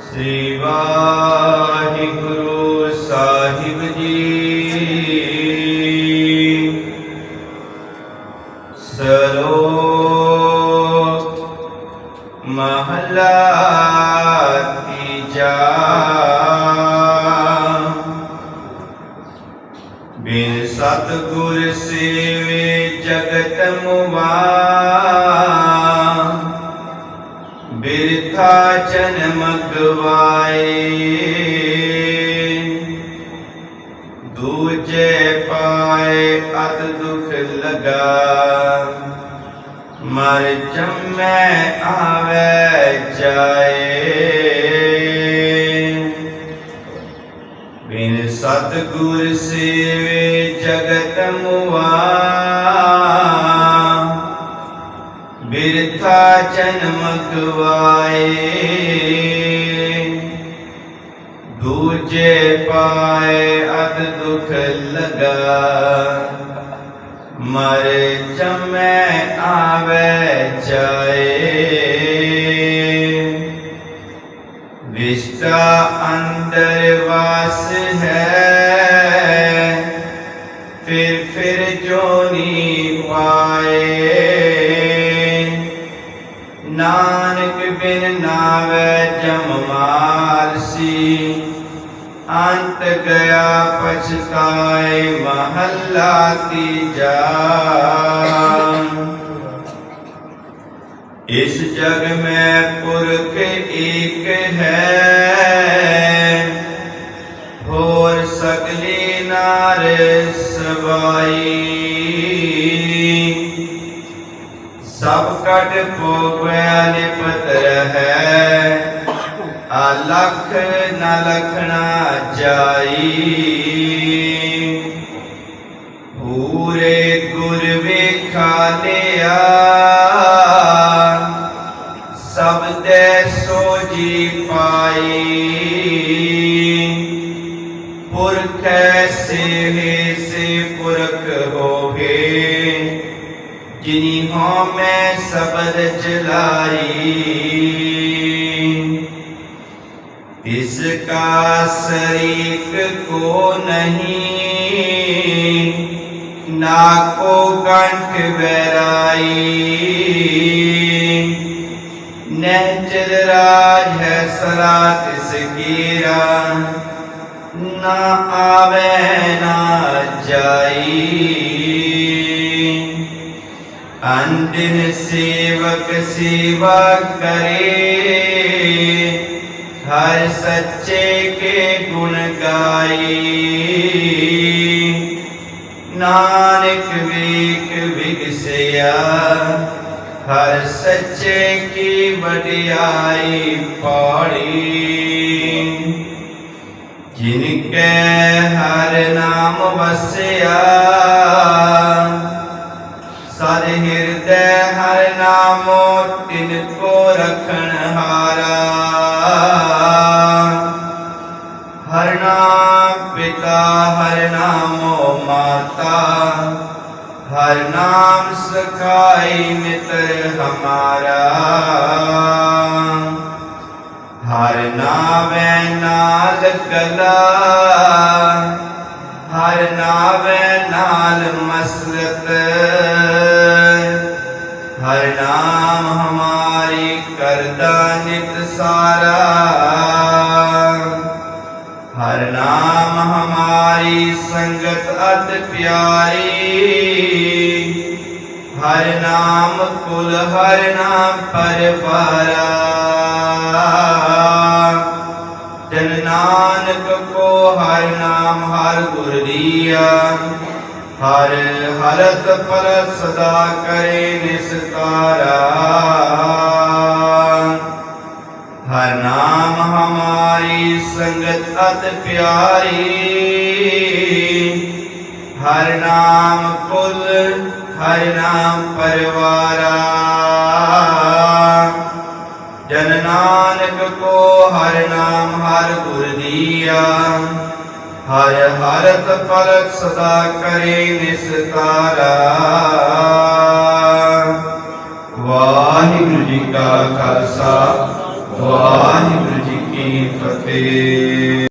ਸ੍ਰੀ ਵਾਹਿਗੁਰੂ ਸਾਹਿਬ ਜੀ। ਸਰੋ ਮਹਲਾ ਤੀਜਾ ਬਿਰਥਾ ਜਨਮ ਦੂਜੇ ਪਾਏ ਅਤ ਦੁਖ ਲਗਾ ਮਰ ਜੰਮੈ ਆਵੇ ਜਾਏ ਬਿਨ ਸਤਿਗੁਰ ਸੇਵੇ ਜਗਤ ਮੁਆ ਬਿਰਥਾ ਜਨਮ ਗਵਾਏ। ਦੂਜੇ ਪਾਏ ਅਤ ਦੁਖ ਲਗਾ। ਮਰ ਜਮੈ ਆਵੇ ਜਾਏ। ਵਿਸ਼ਟਾ ਅੰਦਰ ਵਾਸ ਹੈ। ਫਿਰ ਫਿਰ ਜੋ ਨੀ ਪਾਏ। ਨਾਨਕ ਬਿਨ ਨਾਵੇ ਜਮ ਮਾਰਸੀ। ਅੰਤ ਗਿਆ ਪਛਤਾਏ ਮਹੱਲਾ ਤੀਜਾ। ਇਸ ਜਗ ਮੈਂ ਪੁਰਖ ਏਕ ਹੈ। ਹੋਰ ਸਗਲੀ ਨਾਰ ਸਵਾਈ। ਕਟ ਪੋਗਿਆ ਨਿਪਤ ਹੈ। ਅਲਖ ਨਾ ਲਖਣਾ ਜਾਈ। ਪੂਰੇ ਗੁਰ ਵੇਖਾ ਲਿਆ। ਸਭ ਦੇ ਸੋਜੀ ਪਾਈ। ਪੁਰਖ ਸੇ ਸੇ ਪੁਰਖ ਹੋਗੇ ਜਿਨੀ ਹੋ ਮੈਂ ਸਬਦ ਚਲਾਈ ਇਸ ਕਾ ਸਰੀਕ ਕੋ ਨਹੀਂ ਨਾ ਕੋ ਕੰਠ ਬੈਰਾਈ ਨਹਿਚਲ ਰਾਜ ਹੈ ਸਰਾ ਤਿਸ ਕੀਰਾ ਨਾ ਆਵੇ ਸੇਵਕ ਸੇਵਾ ਕਰੇ। ਹਰ ਸੱਚੇ ਕੇ ਗੁਣ ਗਾਈ ਨਾਨਕ ਵੇਖ ਵਿਗਸਿਆ। ਹਰ ਸੱਚੇ ਕੀ ਵਡਿਆਈ ਪਾੜੀ ਜਿਨ ਕੈ ਹਰ ਨਾਮ ਵਸਿਆ ਹਿਰਦੈ ਹਰ ਨਾਮੋ, ਤਿਨ ਕੋ ਰਖਣ ਹਾਰਾ। ਹਰ ਨਾਮ ਪਿਤਾ, ਹਰ ਨਾਮੋ ਮਾਤਾ। ਹਰ ਨਾਮ ਸਖਾਈ ਮਿੱਤਰ ਹਮਾਰਾ। ਹਰ ਨਾਮੈ ਨਾਲ ਗਲਾ। ਹਰ ਨਾਮੈ ਨਾਲ ਮਸਲਤ। ਹਰ ਨਾਮ ਹਮਾਰੀ ਕਰਦਾ ਨਿਤ ਸਾਰਾ। ਹਰ ਨਾਮ ਹਮਾਰੀ ਸੰਗਤ ਅਤ ਪਿਆਰੀ। ਹਰ ਨਾਮ ਕੁਲ ਹਰ ਨਾਮ ਪਰਵਾਰਾ। ਜਨ ਨਾਨਕ ਕੋ ਹਰ ਨਾਮ ਹਰ ਗੁਰ ਦੀਆ। ਹਰ ਹਰਤ ਪਰ ਸਦਾ ਕਰੇ ਨਿਸਤਾਰਾ। ਹਰ ਨਾਮ ਹਮਾਰੀ ਸੰਗਤ ਅਤ ਪਿਆਰੀ। ਹਰ ਨਾਮ ਕੁਲ ਹਰ ਨਾਮ ਪਰਵਾਰਾ। ਜਨ ਨਾਨਕ ਕੋ ਹਰ ਨਾਮ ਹਰ ਗੁਰ ਦੀਆ। ਹਰ ਹਰਤ ਪਲਕ ਸਦਾ ਕਰੇ ਨਿਸਤਾਰਾ